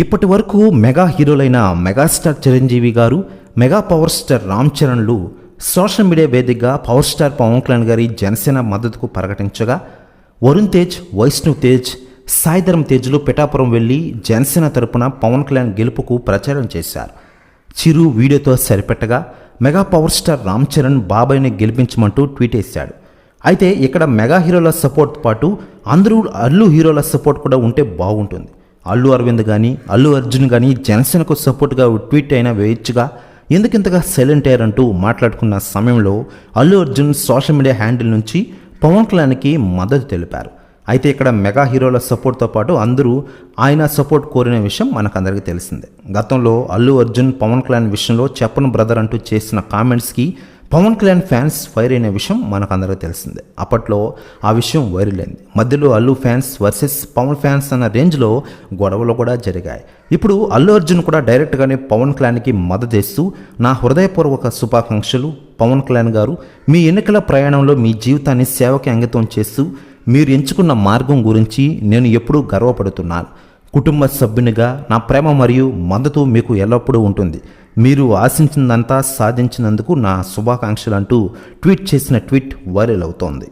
ఇప్పటి వరకు mega హీరోలైన megastar Chiranjeevi garu mega power star Ram చరణ్లు social media వేదికగా power star Pawan Kalyan గారి జనసేన మద్దతుకు ప్రకటించగా వరుణ్ తేజ్ వైష్ణవ్ తేజ్ సాయిధరం తేజ్లు పిఠాపురం వెళ్ళి జనసేన తరపున పవన్ కళ్యాణ్ గెలుపుకు ప్రచారం చేశారు. చిరు వీడియోతో సరిపెట్టగా mega power star Ram Charan బాబాయ్ని గెలిపించమంటూ ట్వీట్ వేశాడు. అయితే ఇక్కడ మెగా హీరోల సపోర్ట్ పాటు అందరూ అల్లు హీరోల సపోర్ట్ కూడా ఉంటే బాగుంటుంది. అల్లు అరవింద్ కానీ అల్లు అర్జున్ కానీ జనసేనకు సపోర్ట్గా ట్వీట్ అయినా వేయొచ్చుగా? ఎందుకింతగా సైలెంట్ అయ్యారంటూ మాట్లాడుకున్న సమయంలో Allu Arjun social media handle నుంచి పవన్ కళ్యాణ్కి మద్దతు తెలిపారు. అయితే ఇక్కడ మెగా హీరోల సపోర్ట్తో పాటు అందరూ ఆయన సపోర్ట్ కోరిన విషయం మనకందరికీ తెలిసిందే. గతంలో అల్లు అర్జున్ పవన్ కళ్యాణ్ విషయంలో చెప్పను బ్రదర్ అంటూ చేసిన కామెంట్స్కి పవన్ కళ్యాణ్ ఫ్యాన్స్ ఫైర్ అయిన విషయం మనకందరికీ తెలిసిందే. అప్పట్లో ఆ విషయం వైరల్ అయింది. మధ్యలో Allu fans versus Pavan fans అన్న రేంజ్లో గొడవలు కూడా జరిగాయి. ఇప్పుడు అల్లు అర్జున్ కూడా డైరెక్ట్గానే పవన్ కళ్యాణ్కి మద్దతు ఇస్తూ నా హృదయపూర్వక శుభాకాంక్షలు పవన్ కళ్యాణ్ గారు. మీ ఎన్నికల ప్రయాణంలో మీ జీవితాన్ని సేవకి అంకితం చేస్తూ మీరు ఎంచుకున్న మార్గం గురించి నేను ఎప్పుడూ గర్వపడుతున్నాను. కుటుంబ సభ్యునిగా నా ప్రేమ మరియు మద్దతు మీకు ఎల్లప్పుడూ ఉంటుంది. మీరు ఆశించినంతా సాధించినందుకు నా శుభాకాంక్షలు అంటూ ట్వీట్ చేసిన ట్వీట్ వైరల్ అవుతోంది.